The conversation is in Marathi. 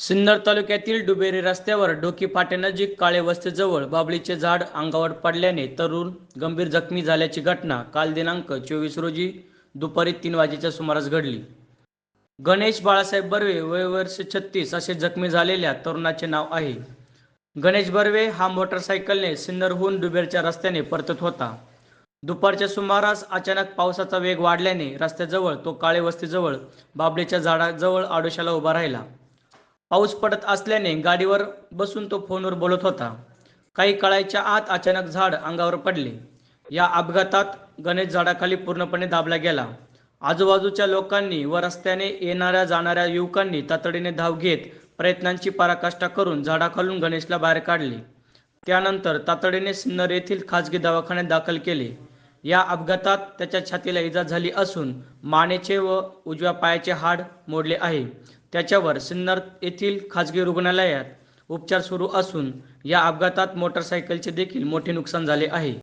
सिन्नर तालुक्यातील डुबेरी रस्त्यावर डोकी फाट्यानजीक काळे वस्तीजवळ बाबळीचे झाड अंगावर पडल्याने तरुण गंभीर जखमी झाल्याची घटना काल दिनांक चोवीस रोजी दुपारी तीन वाजेच्या सुमारास घडली. गणेश बाळासाहेब बर्वे वय वर्ष छत्तीस असे जखमी झालेल्या तरुणाचे नाव आहे. गणेश बर्वे हा मोटरसायकलने सिन्नरहून डुबेरच्या रस्त्याने परतत होता. दुपारच्या सुमारास अचानक पावसाचा वेग वाढल्याने रस्त्याजवळ तो काळे वस्तीजवळ बाबळीच्या झाडाजवळ आडोशाला उभा राहिला. पाऊस पडत असल्याने गाडीवर बसून तो फोनवर बोलत होता. काही कळायच्या आत अचानक झाड अंगावर पडले. या अपघातात गणेश झाडाखाली पूर्णपणे दाबला गेला. आजूबाजूच्या लोकांनी व रस्त्याने येणाऱ्या जाणाऱ्या युवकांनी तातडीने धाव घेत प्रयत्नांची पराकाष्ठा करून झाडाखालून गणेशला बाहेर काढले. त्यानंतर तातडीने सिन्नर येथील खाजगी दवाखान्यात दाखल केले. या अपघातात त्याच्या छातीला इजा झाली असून मानेचे व उजव्या पायाचे हाड मोडले आहे. त्याच्यावर सिन्नर येथील खाजगी रुग्णालयात उपचार सुरू असून या अपघातात मोटरसायकलचे देखील मोठे नुकसान झाले आहे.